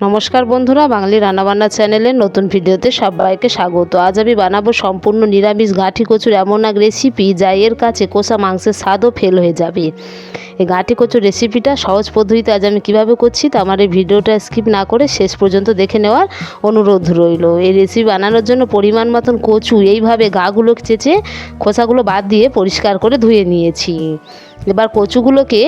নমস্কার বন্ধুরা, বাঙালি রান্নাবান্না চ্যানেলের নতুন ভিডিওতে সবাইকে স্বাগত। আজ আমি বানাবো সম্পূর্ণ নিরামিষ গাঁঠি কচুর এমন এক রেসিপি যা এর কাছে কষা মাংসের স্বাদও ফেল হয়ে যাবে। এই গাঁঠি কচুর রেসিপিটা সহজ পদ্ধতিতে আজ আমি কীভাবে করছি তা আমার এই ভিডিওটা স্কিপ না করে শেষ পর্যন্ত দেখে নেওয়ার অনুরোধ রইল। এই রেসিপি বানানোর জন্য পরিমাণ মতন কচু, এইভাবে গাগুলো চেঁচে খোসাগুলো বাদ দিয়ে পরিষ্কার করে ধুয়ে নিয়েছি। এবার কচুগুলোকে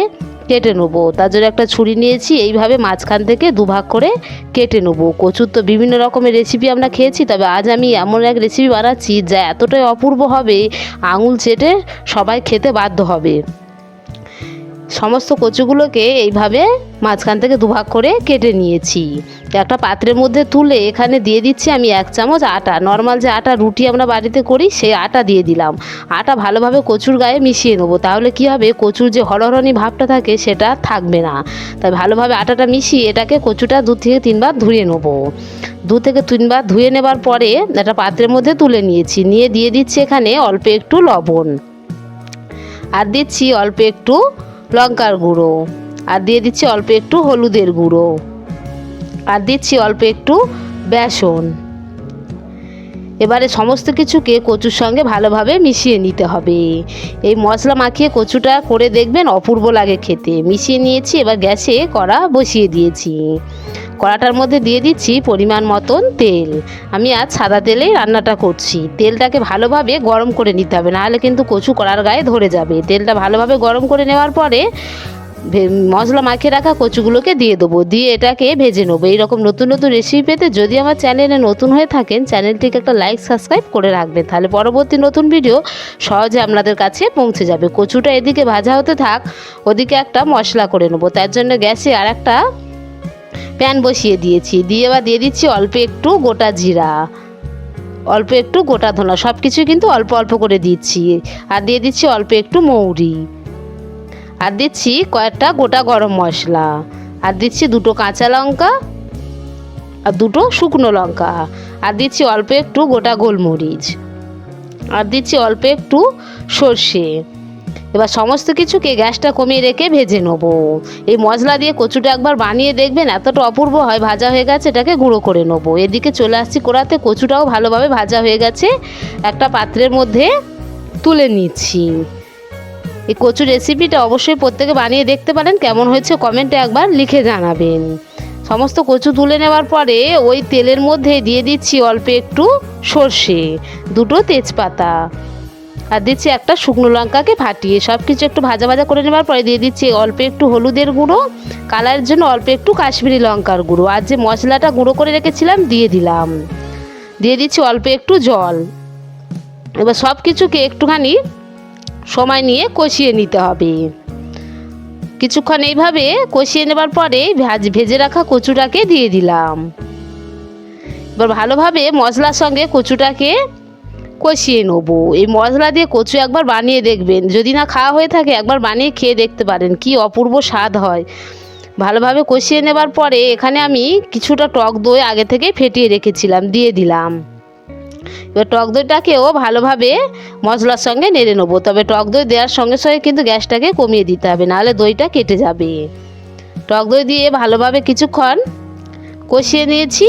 কেটে নেব। তার জন্য একটা ছুরি নিয়েছি, এইভাবে মাঝখান থেকে দুভাগ করে কেটে নেব। কচুর তো বিভিন্ন রকমের রেসিপি আমরা খেয়েছি, তবে আজ আমি এমন এক রেসিপি বানাচ্ছি যা এতটাই অপূর্ব হবে, আঙুল চেটে সবাই খেতে বাধ্য হবে। সমস্ত কচুগুলোকে এইভাবে মাঝখান থেকে দুভাগ করে কেটে নিয়েছি। একটা পাত্রের মধ্যে তুলে এখানে দিয়ে দিচ্ছি আমি এক চামচ আটা। নর্মাল যে আটা রুটি আমরা বাড়িতে করি, সেই আটা দিয়ে দিলাম। আটা ভালোভাবে কচুর গায়ে মিশিয়ে নেব। তাহলে কি হবে? কচুর যে হরহরনি ভাবটা থাকে, সেটা থাকবে না। তাই ভালোভাবে আটাটা মিশিয়ে এটাকে কচুটা দু থেকে তিনবার ধুয়ে নেব। দু থেকে তিনবার ধুয়ে নেবার পরে একটা পাত্রের মধ্যে তুলে নিয়েছি। নিয়ে দিয়ে দিচ্ছি এখানে অল্প একটু লবণ। আর দিচ্ছি অল্প একটু লঙ্কার গুঁড়ো। আর দিয়ে দিচ্ছি অল্প একটু হলুদের গুঁড়ো। আর দিচ্ছি অল্প একটু বেসন। এবারে সমস্ত কিছুকে কচুর সঙ্গে ভালোভাবে মিশিয়ে নিতে হবে। এই মশলা মাখিয়ে কচুটা করে দেখবেন অপূর্ব লাগে খেতে। মিশিয়ে নিয়েছি, এবার গ্যাসে কড়া বসিয়ে দিয়েছি। কড়াটার মধ্যে দিয়ে দিচ্ছি পরিমাণ মতন তেল। আমি আজ সাদা তেলেই রান্নাটা করছি। তেলটাকে ভালোভাবে গরম করে নিতে হবে, নাহলে কিন্তু কচু কড়ার গায়ে ধরে যাবে। তেলটা ভালোভাবে গরম করে নেওয়ার পরে মশলা মাখিয়ে রাখা কচুগুলোকে দিয়ে দেবো। দিয়ে এটাকে ভেজে নেব। এইরকম নতুন নতুন রেসিপি পেতে যদি আমার চ্যানেলে নতুন হয়ে থাকেন, চ্যানেলটিকে একটা লাইক সাবস্ক্রাইব করে রাখবেন। তাহলে পরবর্তী নতুন ভিডিও সহজে আপনাদের কাছে পৌঁছে যাবে। কচুটা এদিকে ভাজা হতে থাক, ওদিকে একটা মশলা করে নেব। তার জন্য গ্যাসে আর একটা প্যান বসিয়ে দিয়েছি। দিয়ে বা দিয়ে দিচ্ছি অল্প একটু গোটা জিরা। অল্প একটু গোটা ধনা। সব কিছুই কিন্তু অল্প অল্প করে দিচ্ছি। আর দিয়ে দিচ্ছি অল্প একটু মৌরি। আর দিচ্ছি কয়েকটা গোটা গরম মশলা। আর দিচ্ছি দুটো কাঁচা লঙ্কা আর দুটো শুকনো লঙ্কা। আর দিচ্ছি অল্প একটু গোটা গোলমরিচ। আর দিচ্ছি অল্প একটু সর্ষে। এবার সমস্ত কিছুকে গ্যাসটা কমিয়ে রেখে ভেজে নেব। এই মশলা দিয়ে কচুটা একবার বানিয়ে দেখবেন, এতটা অপূর্ব হয়, ভাজা হয়ে গেছে, এটাকে গুঁড়ো করে নেব। এদিকে চলে আসছি কড়াতে, কচুটাও ভালোভাবে ভাজা হয়ে গেছে। একটা পাত্রের মধ্যে তুলে নিচ্ছি। এই কচুর রেসিপিটা অবশ্যই প্রত্যেকে বানিয়ে দেখতে পারেন। কেমন হয়েছে কমেন্টে একবার লিখে জানাবেন। সমস্ত কচু তুলে নেওয়ার পরে ওই তেলের মধ্যে দিয়ে দিচ্ছি অল্প একটু সর্ষে, দুটো তেজপাতা। আর দিচ্ছি একটা শুকনো লঙ্কাকে ফাটিয়ে সব কিছু একটু ভাজা ভাজা করে নেওয়ার পরে দিয়ে দিচ্ছি অল্প একটু হলুদের গুঁড়ো কালারের জন্য অল্প একটু কাশ্মীরি লঙ্কার গুঁড়ো। আর যে মশলাটা গুঁড়ো করে রেখেছিলাম দিয়ে দিলাম। দিয়ে দিচ্ছি অল্প একটু জল। এবার সব কিছুকে একটুখানি সময় নিয়ে কষিয়ে নিতে হবে। কিছুক্ষণ এইভাবে কষিয়ে নেবার পরে ভাজ, ভেজে রাখা কচুটাকে দিয়ে দিলাম। এবার ভালোভাবে মশলার সঙ্গে কচুটাকে কষিয়ে নেব। এই মশলা দিয়ে কচু একবার বানিয়ে দেখবেন। যদি না খাওয়া হয়ে থাকে, একবার বানিয়ে খেয়ে দেখতে পারেন কি অপূর্ব স্বাদ হয়। ভালোভাবে কষিয়ে নেবার পরে এখানে আমি কিছুটা টক দই আগে থেকে ফেটিয়ে রেখেছিলাম, দিয়ে দিলাম। এবার টক দইটাকেও ভালোভাবে মশলার সঙ্গে নেড়ে নেব। তবে টক দই দেওয়ার সঙ্গে সঙ্গে কিন্তু গ্যাসটাকে কমিয়ে দিতে হবে, নাহলে দইটা কেটে যাবে। টক দই দিয়ে ভালোভাবে কিছুক্ষণ কষিয়ে নিয়েছি।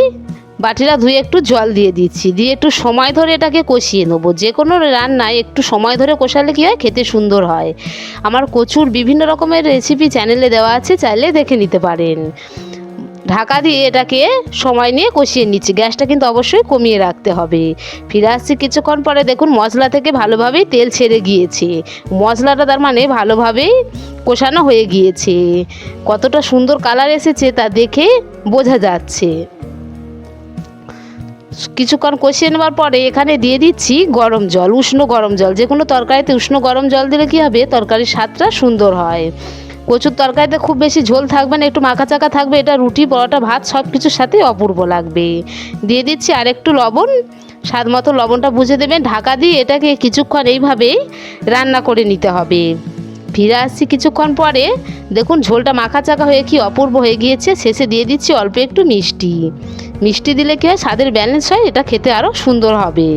বাটিটা ধুয়ে একটু জল দিয়ে দিচ্ছি। দিয়ে একটু সময় ধরে এটাকে কষিয়ে নেব। যে কোনো রান্নায় একটু সময় ধরে কষালে কী হয়? খেতে সুন্দর হয়। আমার কচুর বিভিন্ন রকমের রেসিপি চ্যানেলে দেওয়া আছে, চাইলে দেখে নিতে পারেন। ঢাকা দিয়ে এটাকে সময় নিয়ে কষিয়ে নিচ্ছি। গ্যাসটা কিন্তু অবশ্যই কমিয়ে রাখতে হবে। ফিরে আসছি কিছুক্ষণ পরে দেখুন মশলা থেকে ভালোভাবেই তেল ছেড়ে গিয়েছে। মশলাটা তার মানে ভালোভাবেই কষানো হয়ে গিয়েছে। কতটা সুন্দর কালার এসেছে তা দেখে বোঝা যাচ্ছে। কিছুক্ষণ কষিয়ে নেওয়ার পরে এখানে দিয়ে দিচ্ছি গরম জল, উষ্ণ গরম জল। যে কোনো তরকারিতে উষ্ণ গরম জল দিলে কী হবে? তরকারির স্বাদটা সুন্দর হয়। কচুর তরকারিতে খুব বেশি ঝোল থাকবে না, একটু মাখা চাকা থাকবে, এটা রুটি, পরোটা, ভাত সব কিছুর সাথে অপূর্ব লাগবে। দিয়ে দিচ্ছি আর একটু লবণ, স্বাদ মতো লবণটা বুঝে দেবেন, ঢাকা দিয়ে এটাকে কিছুক্ষণ এইভাবেই রান্না করে নিতে হবে। ফিরে আসছি কিছুক্ষণ পরে, দেখুন ঝোলটা মাখা চাকা হয়ে কি অপূর্ব হয়ে গিয়েছে, শেষে দিয়ে দিচ্ছি অল্প একটু মিষ্টি। মিষ্টি দিলে কি হয়, স্বাদের ব্যালেন্স হয়, এটা খেতে আরও সুন্দর হবে।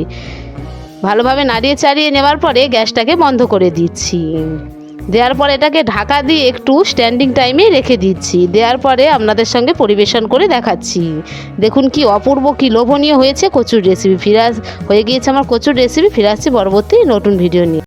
ভালোভাবে নাড়িয়ে চাড়িয়ে নেওয়ার পরে গ্যাসটাকে বন্ধ করে দিচ্ছি। দেওয়ার পর এটাকে ঢাকা দিয়ে একটু স্ট্যান্ডিং টাইমে রেখে দিচ্ছি। দেওয়ার পরে আপনাদের সঙ্গে পরিবেশন করে দেখাচ্ছি। দেখুন কি অপূর্ব, কি লোভনীয় হয়েছে কচুর রেসিপি ফিরাস হয়ে গিয়েছে আমার কচুর রেসিপি ফিরে পরবর্তী নতুন ভিডিও নিয়ে।